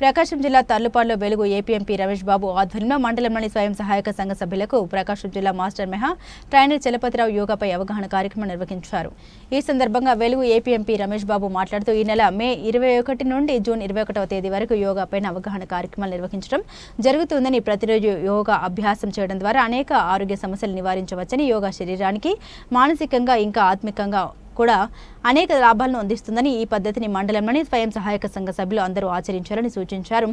ప్రకాశం జిల్లా తర్లుపాడులో వెలుగు ఏపీఎంపీ రమేష్ బాబు ఆధ్వర్యంలో మండలంలోని స్వయం సహాయక సంఘ సభ్యులకు ప్రకాశం జిల్లా మాస్టర్ మెహా ట్రైనర్ చలపతిరావు యోగాపై అవగాహన కార్యక్రమం నిర్వహించారు. ఈ సందర్భంగా వెలుగు ఏపీఎంపీ రమేష్ బాబు మాట్లాడుతూ ఈ నెల మే ఇరవై ఒకటి నుండి జూన్ ఇరవై ఒకటవ తేదీ వరకు యోగాపైన అవగాహన కార్యక్రమాలు నిర్వహించడం జరుగుతుందని ప్రతిరోజు యోగా అభ్యాసం చేయడం ద్వారా అనేక ఆరోగ్య సమస్యలు నివారించవచ్చని యోగా శరీరానికి మానసికంగా ఇంకా ఆత్మికంగా కూడా అనేక లాభాలను అందిస్తుందని ఈ పద్ధతిని మండలంలోని స్వయం సహాయక సంఘ సభ్యులు అందరూ ఆచరించాలని సూచించారు.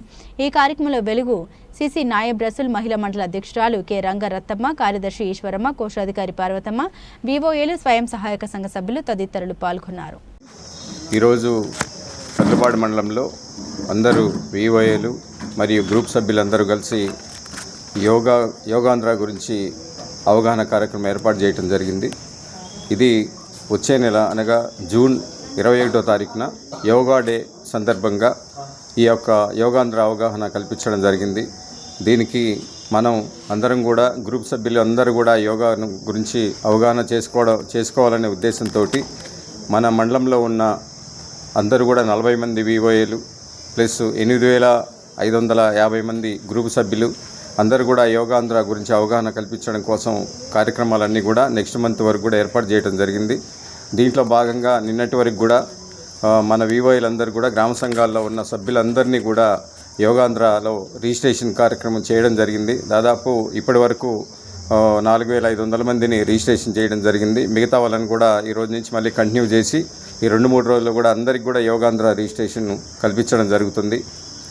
ఈ కార్యక్రమంలో వెలుగు సిసి నాయబ్ రసుల్ మహిళా మండల అధ్యక్షురాలు కె రంగరత్తమ్మ కార్యదర్శి ఈశ్వరమ్మ కోశాధికారి పార్వతమ్మ వివోఏలు స్వయం సహాయక సంఘ సభ్యులు తదితరులు పాల్గొన్నారు. ఈరోజు కర్లపాడు మండలంలో అందరూ వివోఏలు మరియు గ్రూప్ సభ్యులందరూ కలిసి యోగా యోగాంధ్ర గురించి అవగాహన కార్యక్రమం ఏర్పాటు చేయడం జరిగింది. ఇది వచ్చే నెల అనగా జూన్ ఇరవై ఒకటో తారీఖున యోగా డే సందర్భంగా ఈ యొక్క యోగాంధ్ర అవగాహన కల్పించడం జరిగింది. దీనికి మనం అందరం కూడా గ్రూప్ సభ్యులు అందరూ కూడా యోగా గురించి అవగాహన చేసుకోవడం చేసుకోవాలనే ఉద్దేశంతో మన మండలంలో ఉన్న అందరూ కూడా నలభై మంది వివోఏలు ప్లస్ ఎనిమిది వేల ఐదు వందల యాభై మంది గ్రూప్ సభ్యులు అందరూ కూడా యోగాంధ్ర గురించి అవగాహన కల్పించడం కోసం కార్యక్రమాలన్నీ కూడా నెక్స్ట్ మంత్ వరకు కూడా ఏర్పాటు చేయడం జరిగింది. దీంట్లో భాగంగా నిన్నటి వరకు కూడా మన వివోఏలందరూ కూడా గ్రామ సంఘాల్లో ఉన్న సభ్యులందరినీ కూడా యోగాంధ్రలో రిజిస్ట్రేషన్ కార్యక్రమం చేయడం జరిగింది. దాదాపు ఇప్పటి వరకు నాలుగు వేల ఐదు వందల మందిని రిజిస్ట్రేషన్ చేయడం జరిగింది. మిగతా వాళ్ళని కూడా ఈ రోజు నుంచి మళ్ళీ కంటిన్యూ చేసి ఈ రెండు మూడు రోజుల్లో కూడా అందరికీ కూడా యోగాంధ్ర రిజిస్ట్రేషన్ కల్పించడం జరుగుతుంది.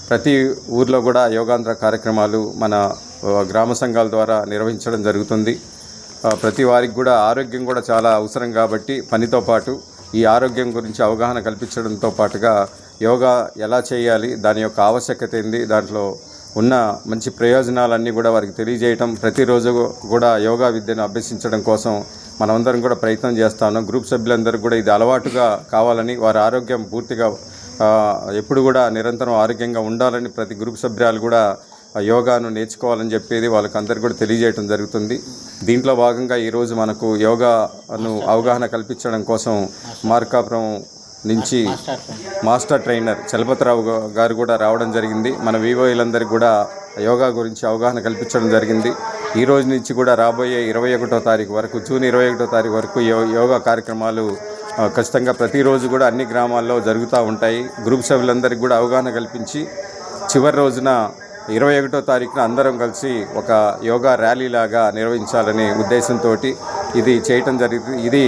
ప్రతి ఊర్లో కూడా యోగాంధ్ర కార్యక్రమాలు మన గ్రామ సంఘాల ద్వారా నిర్వహించడం జరుగుతుంది. ప్రతి వారికి కూడా ఆరోగ్యం కూడా చాలా అవసరం కాబట్టి పనితో పాటు ఈ ఆరోగ్యం గురించి అవగాహన కల్పించడంతో పాటుగా యోగా ఎలా చేయాలి దాని యొక్క ఆవశ్యకత ఏంది దాంట్లో ఉన్న మంచి ప్రయోజనాలన్నీ కూడా వారికి తెలియజేయటం ప్రతిరోజు కూడా యోగా విద్యను అభ్యసించడం కోసం మనమందరం కూడా ప్రయత్నం చేస్తాను గ్రూప్ సభ్యులందరూ కూడా ఇది అలవాటుగా కావాలని వారి ఆరోగ్యం పూర్తిగా ఎప్పుడు కూడా నిరంతరం ఆరోగ్యంగా ఉండాలని ప్రతి గ్రూప్ సభ్యురాలు కూడా యోగాను నేర్చుకోవాలని చెప్పేది వాళ్ళకి అందరికీ కూడా తెలియజేయడం జరుగుతుంది. దీంట్లో భాగంగా ఈరోజు మనకు యోగాను అవగాహన కల్పించడం కోసం మార్కాపురం నుంచి మాస్టర్ ట్రైనర్ చలపతిరావు గారు కూడా రావడం జరిగింది. మన వివోయిలందరికీ కూడా యోగా గురించి అవగాహన కల్పించడం జరిగింది. ఈ రోజు నుంచి కూడా రాబోయే ఇరవై ఒకటో తారీఖు వరకు జూన్ ఇరవై ఒకటో తారీఖు వరకు యో యోగా కార్యక్రమాలు ఖచ్చితంగా ప్రతిరోజు కూడా అన్ని గ్రామాల్లో జరుగుతూ ఉంటాయి. గ్రూప్ సభ్యులందరికీ కూడా అవగాహన కల్పించి చివరి రోజున ఇరవై ఒకటో తారీఖున అందరం కలిసి ఒక యోగా ర్యాలీ లాగా నిర్వహించాలనే ఉద్దేశంతో ఇది చేయటం జరిగింది. ఇది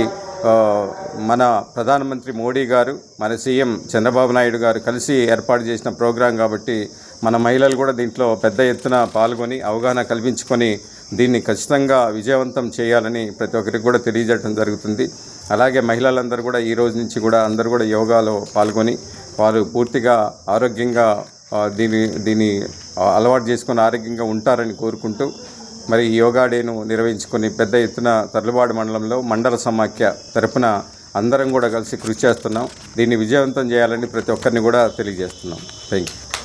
మన ప్రధానమంత్రి మోడీ గారు మన సీఎం చంద్రబాబు నాయుడు గారు కలిసి ఏర్పాటు చేసిన ప్రోగ్రాం కాబట్టి మన మహిళలు కూడా దీంట్లో పెద్ద ఎత్తున పాల్గొని అవగాహన కల్పించుకొని దీన్ని ఖచ్చితంగా విజయవంతం చేయాలని ప్రతి ఒక్కరికి కూడా తెలియజేయడం జరుగుతుంది. అలాగే మహిళలందరూ కూడా ఈ రోజు నుంచి కూడా అందరూ కూడా యోగాలో పాల్గొని వారు పూర్తిగా ఆరోగ్యంగా దీని దీన్ని అలవాటు చేసుకొని ఆరోగ్యంగా ఉంటారని కోరుకుంటూ మరి యోగా డేను నిర్వహించుకొని పెద్ద ఎత్తున తర్లుబాడు మండలంలో మండల సమాఖ్య తరపున అందరం కూడా కలిసి కృషి చేస్తున్నాం. దీన్ని విజయవంతం చేయాలని ప్రతి ఒక్కరిని కూడా తెలియజేస్తున్నాం. Thank you